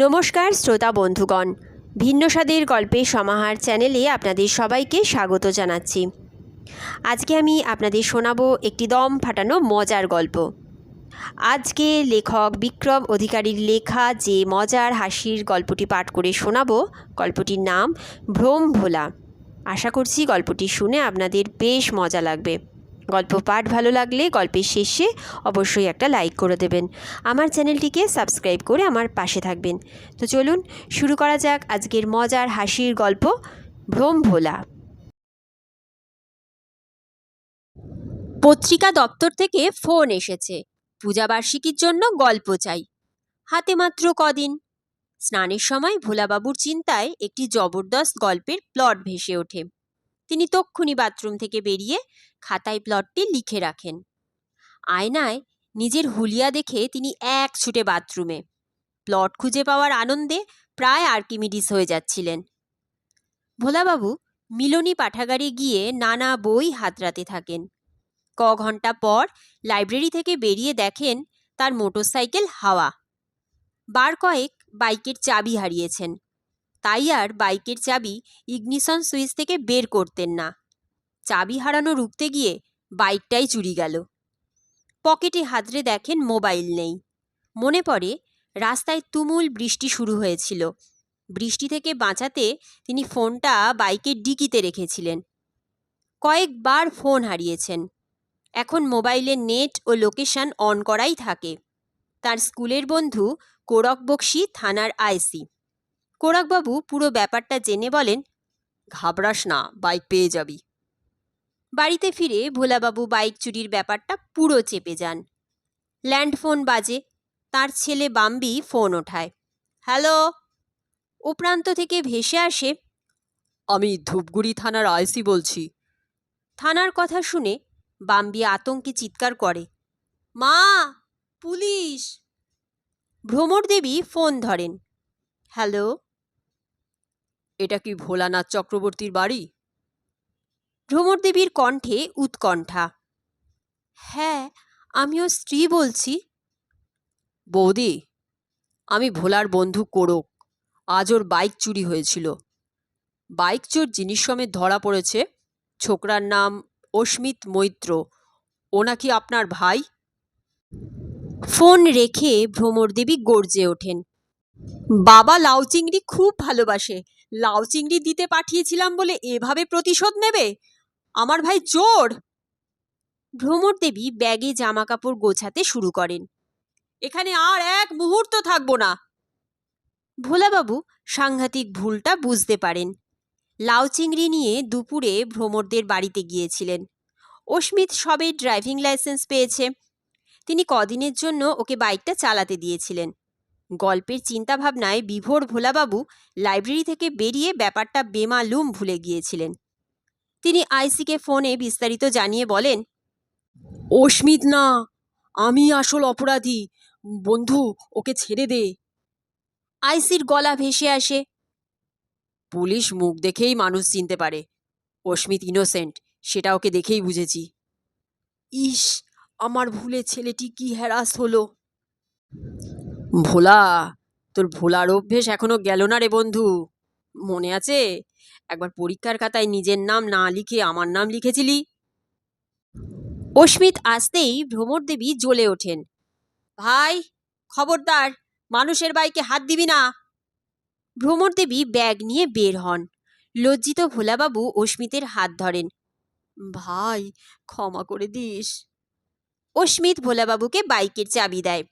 নমস্কার শ্রোতা বন্ধুগণ। ভিন্ন স্বাদের গল্পের সমাহার চ্যানেলে আপনাদের সবাইকে স্বাগত জানাচ্ছি। আজকে আমি আপনাদের শোনাবো একটি দম ফাটানো মজার গল্প। আজকে লেখক বিক্রম অধিকারীর লেখা যে মজার হাসির গল্পটি পাঠ করে শোনাবো, গল্পটির নাম ভ্রম ভোলা আশা করছি গল্পটি শুনে আপনাদের বেশ মজা লাগবে। গল্প পাঠ ভালো লাগলে গল্পের শেষে অবশ্যই একটা লাইক করে দেবেন। আমার চ্যানেলটিকে সাবস্ক্রাইব করে আমার পাশে থাকবেন। তো চলুন, শুরু করা যাক আজকের মজার হাসির গল্প, ভ্রম ভোলা। পত্রিকা দপ্তর থেকে ফোন এসেছে। পূজাবার্ষিকীর জন্য গল্প চাই। হাতে মাত্র কদিন। স্নানের সময় ভোলাবাবুর চিন্তায় একটি জবরদস্ত গল্পের প্লট ভেসে ওঠে। তিনি তক্ষুনি বাথরুম থেকে বেরিয়ে খাতায় প্লটটি লিখে রাখেন। আয়নায় নিজের হুলিয়া দেখে তিনি এক ছুটে বাথরুমে। প্লট খুঁজে পাওয়ার আনন্দে প্রায় আর্কিমিডিস হয়ে যাচ্ছিলেন। ভোলাবাবু মিলনী পাঠাগারে গিয়ে নানা বই হাতড়াতে থাকেন। ক ঘণ্টা পর লাইব্রেরি থেকে বেরিয়ে দেখেন তার মোটরসাইকেল হাওয়া। বার কয়েক বাইকের চাবি হারিয়েছেন। তাই আর বাইকের চাবি ইগনিশন সুইচ থেকে বের করতেন না। চাবি হারানো রুখতে গিয়ে বাইকটাই চুরি গেল। পকেটে হাতড়ে দেখেন মোবাইল নেই। মনে পড়ে, রাস্তায় তুমুল বৃষ্টি শুরু হয়েছিল। বৃষ্টি থেকে বাঁচাতে তিনি ফোনটা বাইকের ডিকিতে রেখেছিলেন। কয়েকবার ফোন হারিয়েছেন। এখন মোবাইলে নেট ও লোকেশন অন করাই থাকে। তার স্কুলের বন্ধু কোরক বক্সি থানার আইসি। কোরকবাবু পুরো ব্যাপারটা জেনে বলেন, ঘাবড়াস না বাইক পেয়ে যাবি। বাড়িতে ফিরে ভোলাবাবু বাইক চুরির ব্যাপারটা পুরো চেপে যান। ল্যান্ড ফোন বাজে, তার ছেলে বাম্বি ফোন ওঠায়। হ্যালো? ও প্রান্ত থেকে ভেসে আসে, আমি ধূপগুড়ি থানার আইসি বলছি। থানার কথা শুনে বাম্বি আতঙ্কে চিৎকার করে, মা, পুলিশ! ভ্রমর দেবী ফোন ধরেন, হ্যালো? এটা কি ভোলানাথ চক্রবর্তীর বাড়ি? ভ্রমর দেবীর কণ্ঠে উৎকণ্ঠা। হ্যাঁ আমি ওর স্ত্রী বলছি। বৌদি, আমি ভোলার বন্ধু কোরক। আজ ওর বাইক চুরি হয়েছিল। বাইক চোর জিনিস সমেত ধরা পড়েছে। ছোকরার নাম অস্মিত মৈত্র। ও নাকি আপনার ভাই? ফোন রেখে ভ্রমর দেবী গর্জে ওঠেন। বাবা লাউ চিংড়ি খুব ভালোবাসে। লাউ চিংড়ি দিতে পাঠিয়েছিলাম বলে এভাবে প্রতিশোধ নেবে? আমার ভাই চোর! ভ্রমর দেবী ব্যাগে জামা কাপড় গোছাতে শুরু করেন। এখানে আর এক মুহূর্ত থাকব না। ভোলাবাবু সাংঘাতিক ভুলটা বুঝতে পারেন। লাউ চিংড়ি নিয়ে দুপুরে ভ্রমরদের বাড়িতে গিয়েছিলেন। অস্মিত সবে ড্রাইভিং লাইসেন্স পেয়েছে। তিনি কদিনের জন্য ওকে বাইকটা চালাতে দিয়েছিলেন। গল্পের চিন্তাভাবনায় বিভোর ভোলাবাবু লাইব্রেরি থেকে বেরিয়ে ব্যাপারটা বেমালুম ভুলে গিয়েছিলেন। তিনি আইসিকে ফোনে বিস্তারিত জানিয়ে বলেন, অস্মিত না, আমি আসল অপরাধী। বন্ধু, ওকে ছেড়ে দে। আইসির গলা ভেসে আসে। পুলিশ মুখ দেখেই মানুষ চিনতে পারে। অস্মিত ইনোসেন্ট সেটা ওকে দেখেই বুঝেছি। ইস, আমার ভুলে ছেলেটি কি হ্যারাস হলো? ভোলা, তোর ভোলার অভ্যেস এখনও গেল না রে বন্ধু। মনে আছে? একবার পরীক্ষার খাতায় নিজের নাম না লিখে আমার নাম লিখেছিলি? অস্মিত আসতেই ভ্রমর দেবী জ্বলে ওঠেন। ভাই, খবরদার, মানুষের বাইকে হাত দিবি না। ভ্রমর দেবী ব্যাগ নিয়ে বের হন। লজ্জিত ভোলাবাবু অস্মিতের হাত ধরেন। ভাই, ক্ষমা করে দিস। অস্মিত ভোলাবাবুকে বাইকের চাবি দেয়।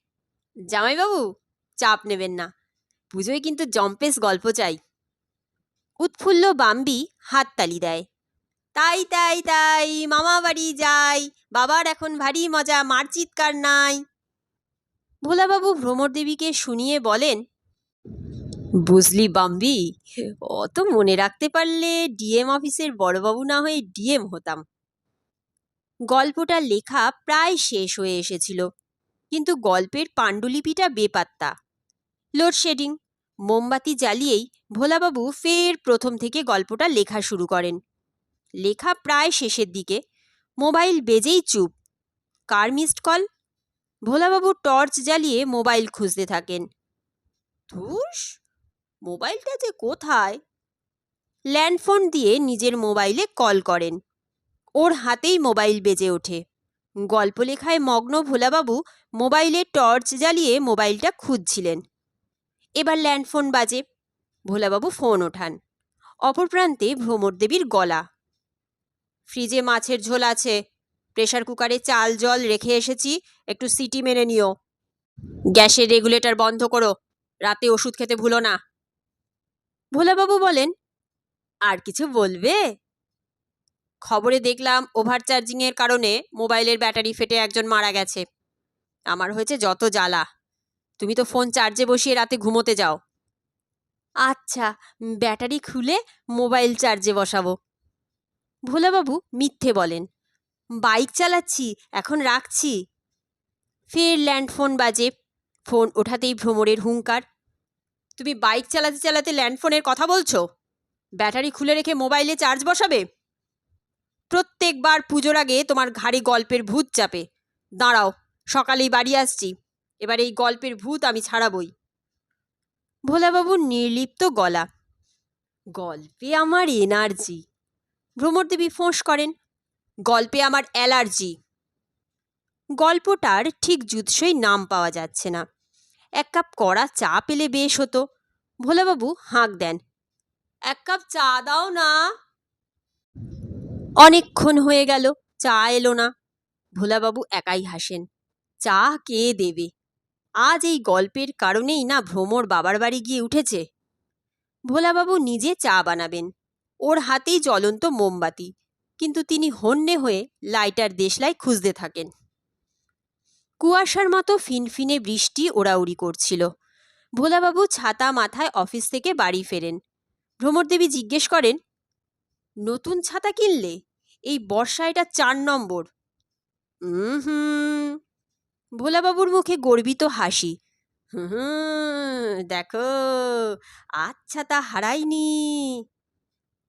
জামাইবাবু, চাপ নেবেন না। পুজোয় কিন্তু জম্পেস গল্প চাই। উৎফুল্ল বাম্বি হাততালি দেয়। তাই তাই তাই, মামা বাড়ি যাই, বাবার এখন ভারী মজা, মার চিৎকার নাই। ভোলাবাবু ভ্রমর দেবীকে শুনিয়ে বলেন, বুঝলি বাম্বি, অত মনে রাখতে পারলে ডিএম অফিসের বড়বাবু না হয়ে ডিএম হতাম। গল্পটা লেখা প্রায় শেষ হয়ে এসেছিল। কিন্তু গল্পের পাণ্ডুলিপিটা বেপাত্তা। লোডশেডিং মোমবাতি জ্বালিয়েই ভোলাবাবু ফের প্রথম থেকে গল্পটা লেখা শুরু করেন। লেখা প্রায় শেষের দিকে, মোবাইল বেজেই চুপ। কার মিসড কল ভোলাবাবু টর্চ জ্বালিয়ে মোবাইল খুঁজতে থাকেন। ধুস, মোবাইলটা যে কোথায়? ল্যান্ডফোন দিয়ে নিজের মোবাইলে কল করেন। ওর হাতেই মোবাইল বেজে ওঠে। গল্প লেখায় মগ্ন ভোলাবাবু মোবাইলে টর্চ জ্বালিয়ে মোবাইলটা খুঁজছিলেন। এবার ল্যান্ডফোন বাজে। ভোলাবাবু ফোন ওঠান। অপর প্রান্তে ভ্রমর দেবীর গলা। ফ্রিজে মাছের ঝোল আছে। প্রেশার কুকারে চাল, জল রেখে এসেছি। একটু সিটি মেনে নিও। গ্যাসের রেগুলেটর বন্ধ করো। রাতে ওষুধ খেতে ভুলো না। ভোলাবাবু বলেন, আর কিছু বলবে? খবরে দেখলাম ওভার চার্জিংয়ের কারণে মোবাইলের ব্যাটারি ফেটে একজন মারা গেছে। আমার হয়েছে যত জ্বালা। তুমি তো ফোন চার্জে বসিয়ে রাতে ঘুমোতে যাও। আচ্ছা ব্যাটারি খুলে মোবাইল চার্জে বসাবো। ভোলাবাবু মিথ্যে বলেন বাইক চালাচ্ছি, এখন রাখছি। ফের ল্যান্ডফোন বাজে। ফোন ওঠাতেই ভ্রমরের হুঙ্কার, তুমি বাইক চালাতে চালাতে ল্যান্ডফোনের কথা বলছো? ব্যাটারি খুলে রেখে মোবাইলে চার্জ বসাবে? প্রত্যেকবার পুজোর আগে তোমার ঘাড়ে গল্পের ভূত চাপে। দাঁড়াও, সকালেই বাড়ি আসছি। এবার এই গল্পের ভূত আমি ছাড়াবই। ভোলাবাবুর নির্লিপ্ত গলা। গল্পে আমার এনার্জি। ভ্রমরদেবী ফোঁস করেন। গল্পে আমার অ্যালার্জি। গল্পটার ঠিক জুৎসই নাম পাওয়া যাচ্ছে না। এক কাপ কড়া চা পেলে বেশ হতো। ভোলাবাবু হাঁক দেন। এক কাপ চা দাও না। অনেকক্ষণ হয়ে গেল, চা এলো না। ভোলাবাবু একাই হাসেন, চা কে দেবে? আজ এই গল্পের কারণেই না ভ্রমর বাবার বাড়ি গিয়ে উঠেছে? ভোলাবাবু নিজে চা বানাবেন, ওর হাতেই জ্বলন্ত মোমবাতি, কিন্তু তিনি হন্যে হয়ে লাইটার দেশলাই খুঁজতে থাকেন। কুয়াশার মতো ফিনফিনে বৃষ্টি ওড়াউড়ি করছিল। ভোলাবাবু ছাতা মাথায় অফিস থেকে বাড়ি ফেরেন। ভ্রমরদেবী জিজ্ঞেস করেন নতুন ছাতা কিনলে? এই বর্ষা এটা চার নম্বর। হুম ভোলাবাবুর মুখে গর্বিত হাসি। হুম দেখো। আচ্ছা তা হারাইনি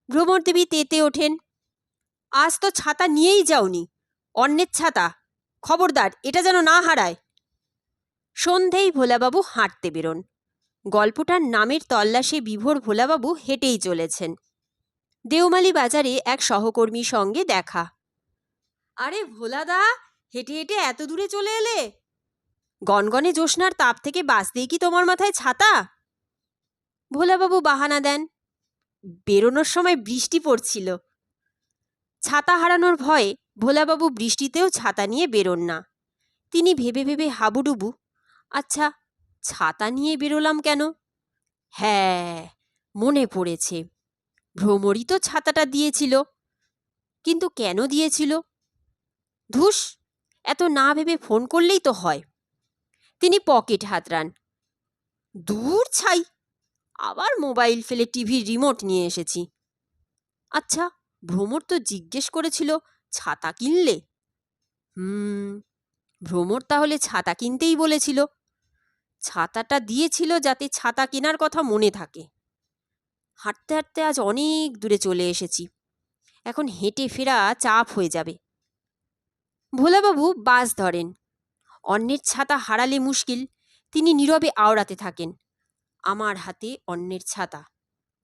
ভ্রমরদেবী তেতে ওঠেন। আজ তো ছাতা নিয়েই যাওনি। অন্যের ছাতা। খবরদার, এটা যেন না হারায়। সন্ধেই ভোলাবাবু হাঁটতে বেরোন। গল্পটার নামের তল্লাশে বিভোর ভোলাবাবু হেঁটেই চলেছেন। দেওমালি বাজারে এক সহকর্মীর সঙ্গে দেখা। আরে ভোলাদা হেঁটে হেঁটে এত দূরে চলে এলে? গনগনে জ্যোৎস্নার তাপ থেকে বাঁচতেই কি তোমার মাথায় ছাতা? ভোলাবাবু বাহানা দেন। বেরোনোর সময় বৃষ্টি পড়ছিল। ছাতা হারানোর ভয়ে ভোলাবাবু বৃষ্টিতেও ছাতা নিয়ে বেরোন না। তিনি ভেবে ভেবে হাবুডুবু আচ্ছা ছাতা নিয়ে বেরোলাম কেন? হ্যাঁ মনে পড়েছে। ভ্রমরই তো ছাতাটা দিয়েছিল। কিন্তু কেন দিয়েছিল? ধুস, এত না ভেবে ফোন করলেই তো হয়। তিনি পকেট হাতড়ান দূর ছাই, আবার মোবাইল ফেলে টিভির রিমোট নিয়ে এসেছি। আচ্ছা ভ্রমর তো জিজ্ঞেস করেছিল, ছাতা কিনলে? হুম, ভ্রমর তাহলে ছাতা কিনতেই বলেছিল। ছাতাটা দিয়েছিল যাতে ছাতা কেনার কথা মনে থাকে। হাঁটতে হাঁটতে আজ অনেক দূরে চলে এসেছি। এখন হেঁটে ফেরা চাপ হয়ে যাবে। ভোলাবাবু বাস ধরেন। অন্যের ছাতা হারালে মুশকিল, তিনি নীরবে আওড়াতে থাকেন। আমার হাতে অন্যের ছাতা।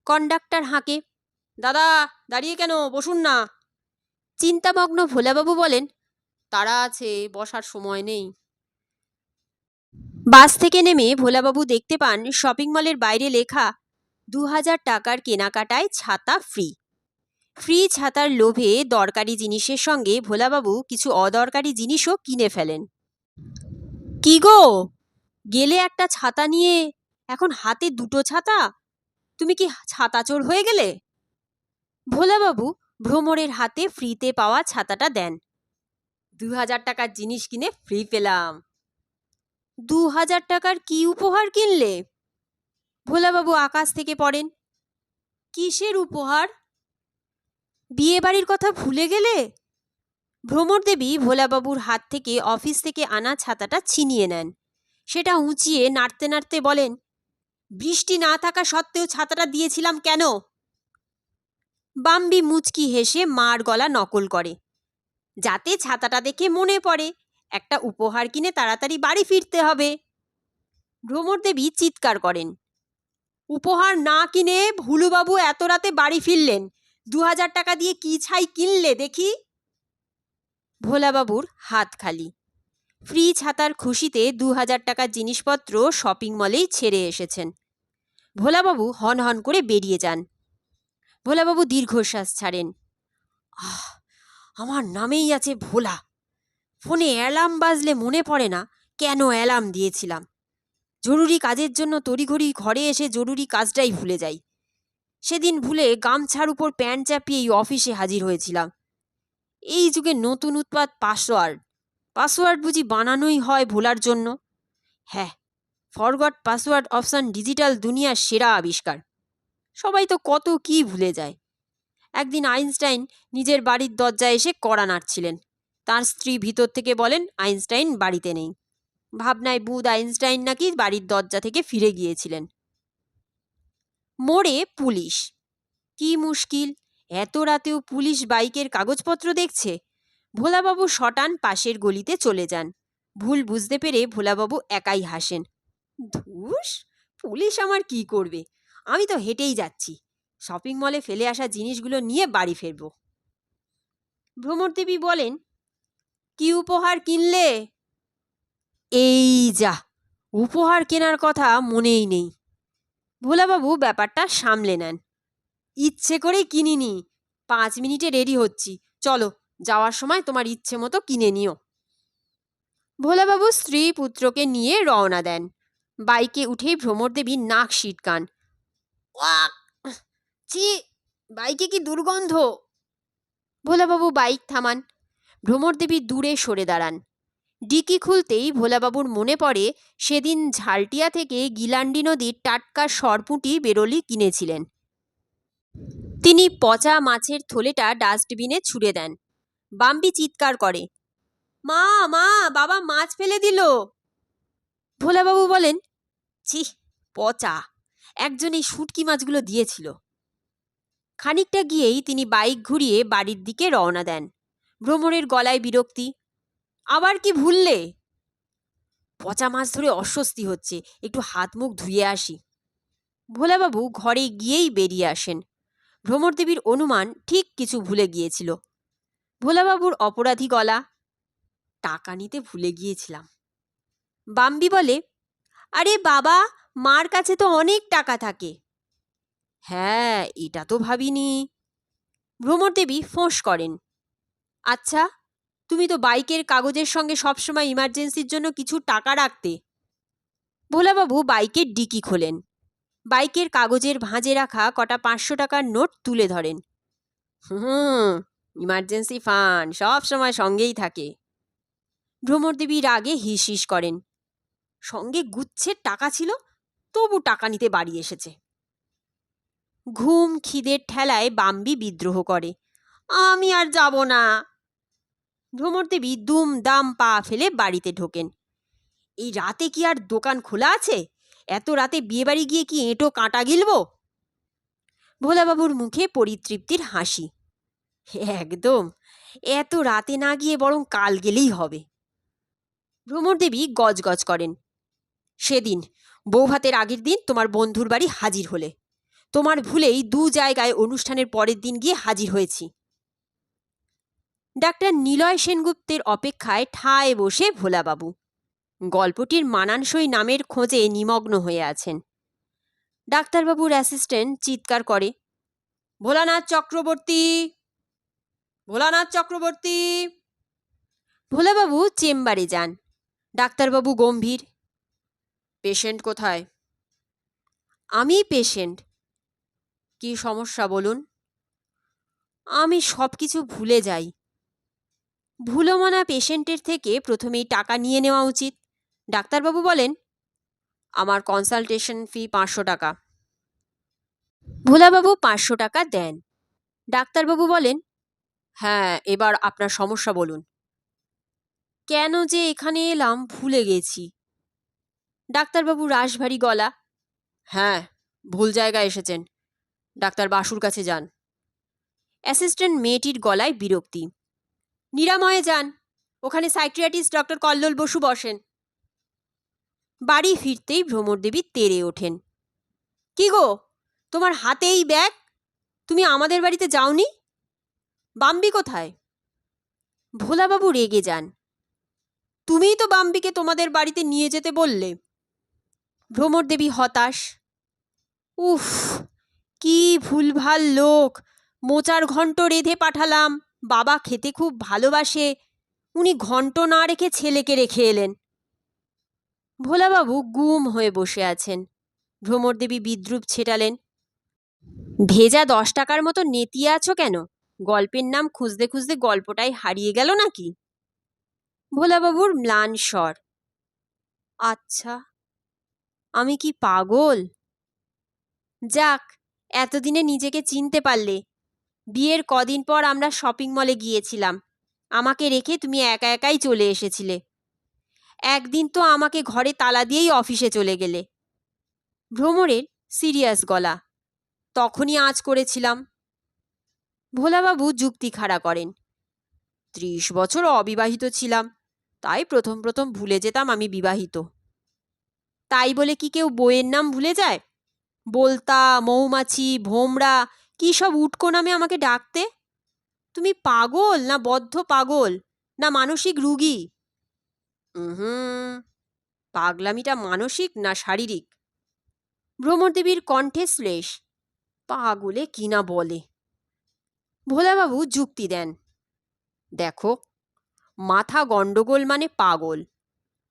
কন্ডাক্টর হাঁকে, দাদা, দাঁড়িয়ে কেন? বসুন না। চিন্তামগ্ন ভোলাবাবু বলেন, তারা আছে, বসার সময় নেই। বাস থেকে নেমে ভোলাবাবু দেখতে পান শপিং মলের বাইরে লেখা দু হাজার টাকার কেনাকাটায় ছাতা ফ্রি। ফ্রি ছাতার লোভে দরকারি জিনিসের সঙ্গে ভোলাবাবু কিছু অদরকারি জিনিসও কিনে ফেলেন। কি গো? গেলে একটা ছাতা নিয়ে এখন হাতে দুটো ছাতা? তুমি কি ছাতা চোর হয়ে গেলে? ভোলাবাবু ভ্রমরের হাতে ফ্রিতে পাওয়া ছাতাটা দেন। দু হাজার টাকার জিনিস কিনে ফ্রি পেলাম। দু হাজার টাকার কি উপহার কিনলে? ভোলাবাবু আকাশ থেকে পড়েন। কিসের উপহার? বিয়ে বাড়ির কথা ভুলে গেলে? ভ্রমর দেবী ভোলাবাবুর হাত থেকে অফিস থেকে আনা ছাতাটা ছিনিয়ে নেন। সেটা উঁচিয়ে নাড়তে নাড়তে বলেন, বৃষ্টি না থাকা সত্ত্বেও ছাতাটা দিয়েছিলাম কেন? বাম্বি মুচকি হেসে মার গলা নকল করে। যাতে ছাতাটা দেখে মনে পড়ে, একটা উপহার কিনে তাড়াতাড়ি বাড়ি ফিরতে হবে। ভ্রমর দেবী চিৎকার করেন উপহার না কিনে ভুলুবাবু এত রাতে বাড়ি ফিরলেন। দু হাজার টাকা দিয়ে কি ছাই কিনলে দেখি? ভোলাবাবুর হাত খালি। ফ্রি ছাতার খুশিতে দু হাজার টাকার জিনিসপত্র শপিং মলেই ছেড়ে এসেছেন। ভোলাবাবু হন হন করে বেরিয়ে যান। ভোলাবাবু দীর্ঘশ্বাস ছাড়েন। আহ, আমার নামেই আছে ভোলা। ফোনে অ্যালার্ম বাজলে মনে পড়ে না, কেন অ্যালার্ম দিয়েছিলাম? জরুরি কাজের জন্য তড়িঘড়ি ঘরে এসে জরুরি কাজটাই ভুলে যাই। সেদিন ভুলে গামছার উপর প্যান্ট চাপিয়ে এই অফিসে হাজির হয়েছিলাম। এই যুগে নতুন উৎপাদ পাসওয়ার্ড। পাসওয়ার্ড বুঝি বানানোই হয় ভোলার জন্য। হ্যাঁ ফরগট পাসওয়ার্ড অপশান ডিজিটাল দুনিয়ার সেরা আবিষ্কার। সবাই তো কত কি ভুলে যায়। একদিন আইনস্টাইন নিজের বাড়ির দরজায় এসে কড়া নাড়ছিলেন। তার স্ত্রী ভিতর থেকে বলেন, আইনস্টাইন বাড়িতে নেই। ভাবনায় বুধ, আইনস্টাইন নাকি বাড়ির দরজা থেকে ফিরে গিয়েছিলেন। মোড়ে পুলিশ। কি মুশকিল, এত রাতেও পুলিশ বাইকের কাগজপত্র দেখছে। ভোলাবাবু শটান পাশের গলিতে চলে যান। ভুল বুঝতে পেরে ভোলাবাবু একাই হাসেন। ধুস, পুলিশ আমার কি করবে? আমি তো হেঁটেই যাচ্ছি। শপিং মলে ফেলে আসা জিনিসগুলো নিয়ে বাড়ি ফিরব। ভ্রমর দেবী বলেন, কি উপহার কিনলে? এই যা, উপহার কেনার কথা মনেই নেই। ভোলাবাবু ব্যাপারটা সামলে নেন। ইচ্ছে করেই কিনিনি, পাঁচ মিনিটে রেডি হচ্ছি। চলো, যাওয়ার সময় তোমার ইচ্ছে মতো কিনে নিও। ভোলাবাবু স্ত্রী পুত্রকে নিয়ে রওনা দেন। বাইকে উঠেই ভ্রমর দেবী নাক সিটকান। ওয়াক, ছি, বাইকে কি দুর্গন্ধ? ভোলাবাবু বাইক থামান। ভ্রমর দেবী দূরে সরে দাঁড়ান। ডিকি খুলতেই ভোলাবাবুর মনে পড়ে, সেদিন ঝালটিয়া থেকে গিলান্ডি নদীর টাটকা সরপুঁটি বেরোলি কিনেছিলেন। তিনি পচা মাছের থলেটা ডাস্টবিনে ছুঁড়ে দেন। বাম্বি চিৎকার করে, মা মা, বাবা মাছ ফেলে দিল। ভোলাবাবু বলেন, ছি, পচা একজন এই শুটকি মাছগুলো দিয়েছিল। খানিকটা গিয়েই তিনি বাইক ঘুরিয়ে বাড়ির দিকে রওনা দেন। ভ্রমণের গলায় বিরক্তি আবার কি ভুললে? পচা মাছ ধরে অস্বস্তি হচ্ছে। একটু হাত মুখ ধুয়ে আসি। ভোলাবাবু ঘরে গিয়েই বেরিয়ে আসেন। ভ্রমরদেবীর অনুমান ঠিক কিছু ভুলে গিয়েছিল। ভোলাবাবুর অপরাধী গলা, টাকা নিতে ভুলে গিয়েছিলাম। বাম্বি বলে, আরে বাবা, মার কাছে তো অনেক টাকা থাকে। হ্যাঁ এটা তো ভাবিনি। ভ্রমরদেবী ফোঁস করেন। আচ্ছা তুমি তো বাইকের কাগজের সঙ্গে সবসময় ইমার্জেন্সির জন্য কিছু টাকা রাখতে। ভোলাবাবু বাইকের ডিকি খোলেন। বাইকের কাগজের ভাঁজে রাখা কটা পাঁচশো টাকার নোট তুলে ধরেন। হুম ইমার্জেন্সি ফান্ড সব সময় সঙ্গেই থাকে। ভ্রমরদেবী রাগে হিস হিস করেন। সঙ্গে গুচ্ছের টাকা ছিল, তবু টাকা নিতে বাড়ি এসেছে। ঘুম খিদের ঠেলায় বাম্বি বিদ্রোহ করে। আমি আর যাব না। ভ্রমরদেবী দুম দাম পা ফেলে বাড়িতে ঢোকেন। এই রাতে কি আর দোকান খোলা আছে? এত রাতে বিয়েবাড়ি গিয়ে কি এঁটো কাঁটা গিলব? ভোলাবাবুর মুখে পরিতৃপ্তির হাসি। একদম, এত রাতে না গিয়ে বরং কাল গেলেই হবে। ভ্রমরদেবী গজগজ করেন। সেদিন, বৌভাতের আগের দিন তোমার বন্ধুর বাড়ি হাজির হলে। তোমার ভুলেই দু জায়গায় অনুষ্ঠানের পরের দিন গিয়ে হাজির হয়েছি। ডাক্তার নিলয় সেনগুপ্তের অপেক্ষায় ঠায় বসে ভোলাবাবু। গল্পটির মানানসই নামের খোঁজে নিমগ্ন হয়ে আছেন। ডাক্তারবাবুর অ্যাসিস্ট্যান্ট চিৎকার করে, ভোলানাথ চক্রবর্তী! ভোলানাথ চক্রবর্তী! ভোলাবাবু চেম্বারে যান। ডাক্তারবাবু গম্ভীর, পেশেন্ট কোথায়? আমি পেশেন্ট। কি সমস্যা বলুন? আমি সব কিছু ভুলে যাই। ভুলোমনা পেশেন্টের থেকে প্রথমেই টাকা নিয়ে নেওয়া উচিত। ডাক্তারবাবু বলেন, আমার কনসালটেশন ফি পাঁচশো টাকা। ভোলাবাবু পাঁচশো টাকা দেন। ডাক্তারবাবু বলেন হ্যাঁ এবার আপনার সমস্যা বলুন। কেন যে এখানে এলাম, ভুলে গেছি। ডাক্তারবাবু রাশভারী গলা হ্যাঁ ভুল জায়গায় এসেছেন। ডাক্তার বাসুর কাছে যান। অ্যাসিস্ট্যান্ট মেয়েটির গলায় বিরক্তি। নিরাময়ে যান। ওখানে সাইক্রিয়াটিস্ট ডক্টর কল্লোল বসু বসেন। বাড়ি ফিরতেই ভ্রমরদেবী তেরে ওঠেন। কি গো, তোমার হাতে এই ব্যাগ? তুমি আমাদের বাড়িতে যাওনি? বাম্বি কোথায়? ভোলাবাবু রেগে যান। তুমিই তো বাম্বিকে তোমাদের বাড়িতে নিয়ে যেতে বললে। ভ্রমর দেবী হতাশ। উফ, কি ভুলভাল লোক! মোচার ঘন্ট রেধে পাঠালাম। বাবা খেতে খুব ভালোবাসে। উনি ঘন্ট না রেখে ছেলেকে রেখে এলেন। ভোলাবাবু গুম হয়ে বসে আছেন। ভ্রমরদেবী বিদ্রুপ ছেটালেন। ভেজা দশ টাকার মতো নেতিয়ে আছো কেন? গল্পের নাম খুঁজতে খুঁজতে গল্পটাই হারিয়ে গেল নাকি? ভোলাবাবুর ম্লান স্বর। আচ্ছা আমি কি পাগল? যাক, এতদিনে নিজেকে চিনতে পারলে। বিয়ের কদিন পর আমরা শপিং মলে গিয়েছিলাম। আমাকে রেখে তুমি একা একাই চলে এসেছিলে। একদিন তো আমাকে ঘরে তালা দিয়েই অফিসে চলে গেলে। ভ্রমরের সিরিয়াস গলা। তখনই আঁচ করেছিলাম। ভোলাবাবু যুক্তি খাড়া করেন। ত্রিশ বছর অবিবাহিত ছিলাম। তাই প্রথম প্রথম ভুলে যেতাম আমি বিবাহিত। তাই বলে কি কেউ বইয়ের নাম ভুলে যায়? বলতা, মৌমাছি, ভোমরা কি সব উটকো নামে আমাকে ডাকতে? তুমি পাগল না বদ্ধ পাগল না মানসিক রুগী? হুম পাগলামিটা মানসিক না শারীরিক? ভ্রমরদেবীর কণ্ঠে শ্লেষ, পাগলে কিনা বলে? ভোলাবাবু যুক্তি দেন, দেখো, মাথা গণ্ডগোল মানে পাগল,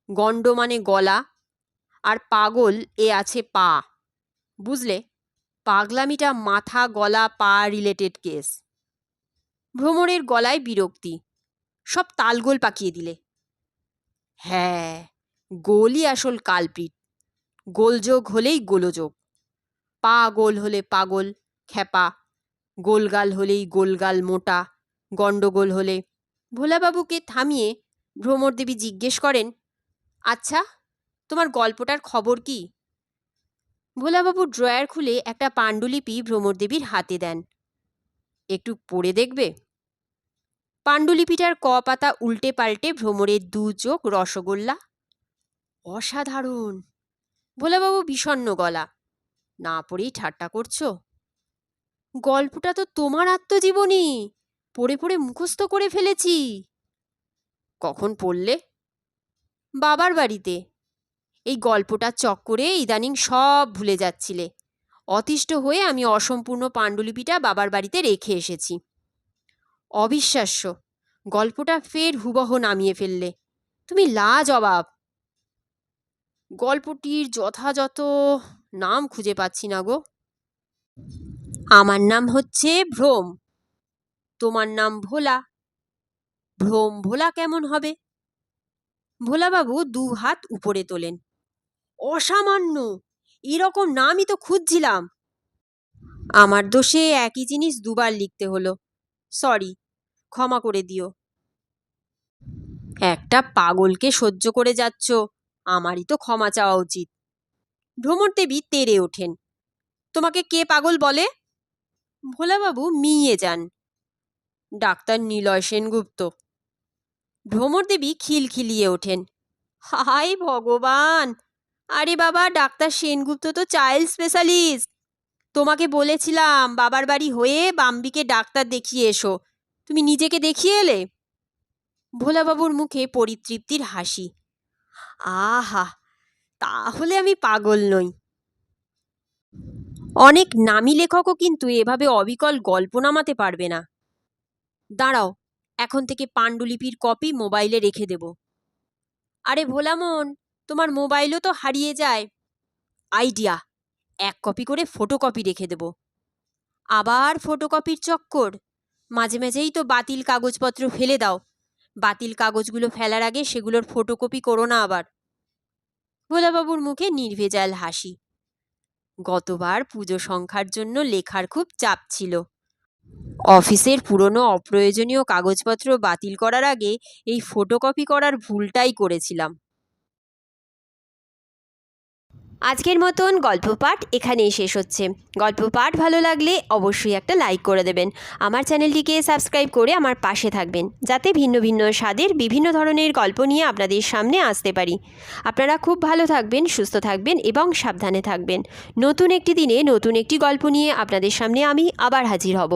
গণ্ড মানে গলা, আর পাগল এ আছে পা, বুঝলে? পাগলামিটা মাথা, গলা, পা রিলেটেড কেস ভ্রমরের গলায় বিরক্তি। সব তালগোল পাকিয়ে দিলে। হ্যাঁ গোলই আসল কালপিট। গোলযোগ হলেই গোলযোগ। পা গোল হলে পাগল, খ্যাপা। গোলগাল হলেই গোলগাল মোটা। গণ্ডগোল হলে ভোলাবাবুকে থামিয়ে ভ্রমরদেবী জিজ্ঞেস করেন আচ্ছা তোমার গল্পটার খবর কি? ভোলাবাবু ড্রয়ার খুলে একটা পাণ্ডুলিপি ভ্রমরদেবীর হাতে দেন। একটু পড়ে দেখবে? পাণ্ডুলিপিটার ক পাতা উল্টে পাল্টে ভ্রমরের দু চোখ রসগোল্লা। অসাধারণ! ভোলাবাবু বিষণ্ণ গলা। না পড়েই ঠাট্টা করছ? গল্পটা তো তোমার আত্মজীবনী! পড়ে পড়ে মুখস্থ করে ফেলেছি। কখন পড়লে? বাবার বাড়িতে। এই গল্পটা চক্করে ইদানিং সব ভুলে যাচ্ছিলে। অতিষ্ঠ হয়ে আমি অসম্পূর্ণ পাণ্ডুলিপিটা বাবার বাড়িতে রেখে এসেছি। অবিশ্বাস্য, গল্পটা ফের হুবহ নামিয়ে ফেললে। তুমি লা জবাব গল্পটির যথাযথ নাম খুঁজে পাচ্ছি না গো। আমার নাম হচ্ছে ভ্রম। তোমার নাম ভোলা। ভ্রম ভোলা কেমন হবে? ভোলাবাবু দু হাত উপরে তোলেন। অসামান্য। এরকম নামই তো খুঁজছিলাম। আমার দোষে একই জিনিস দুবার লিখতে হলো। সরি, ক্ষমা করে দিও। একটা পাগলকে সহ্য করে যাচ্ছ, আমারই তো ক্ষমা চাওয়া উচিত। ভ্রমরদেবী তেরে ওঠেন। তোমাকে কে পাগল বলে? ভোলাবাবু মিয়ে যান। ডাক্তার নিলয় সেনগুপ্ত। ভ্রমরদেবী খিলখিলিয়ে ওঠেন। হাই ভগবান! আরে বাবা, ডাক্তার সেনগুপ্ত তো চাইল্ড স্পেশালিস্ট তোমাকে বলেছিলাম, বাবার বাড়ি হয়ে বাম্বিকে ডাক্তার দেখিয়ে এসো। তুমি নিজেকে দেখিয়ে এলে? ভোলাবাবুর মুখে পরিতৃপ্তির হাসি। আহা, তাহলে আমি পাগল নই। অনেক নামী লেখকও কিন্তু এভাবে অবিকল গল্প নামাতে পারবে না। দাঁড়াও, এখন থেকে পাণ্ডুলিপির কপি মোবাইলে রেখে দেব। আরে ভোলামন তোমার মোবাইলও তো হারিয়ে যায়। আইডিয়া, এক কপি করে ফটোকপি রেখে দেব। আবার ফটোকপির চক্কর। মাঝে মাঝেই তো বাতিল কাগজপত্র ফেলে দাও। বাতিল কাগজগুলো ফেলার আগে সেগুলোর ফটোকপি করো না আবার। ভোলাবাবুর মুখে নির্ভেজাল হাসি। গতবার পুজো সংখ্যার জন্য লেখার খুব চাপ ছিল। অফিসের পুরনো অপ্রয়োজনীয় কাগজপত্র বাতিল করার আগে এই ফটোকপি করার ভুলটাই করেছিলাম। আজকের মতন গল্প পাঠ এখানেই শেষ হচ্ছে। গল্প পাঠ ভালো লাগলে অবশ্যই একটা লাইক করে দেবেন। আমার চ্যানেলটিকে সাবস্ক্রাইব করে আমার পাশে থাকবেন, যাতে ভিন্ন ভিন্ন স্বাদের বিভিন্ন ধরনের গল্প নিয়ে আপনাদের সামনে আসতে পারি। আপনারা খুব ভালো থাকবেন, সুস্থ থাকবেন এবং সাবধানে থাকবেন। নতুন একটি দিনে নতুন একটি গল্প নিয়ে আপনাদের সামনে আমি আবার হাজির হব।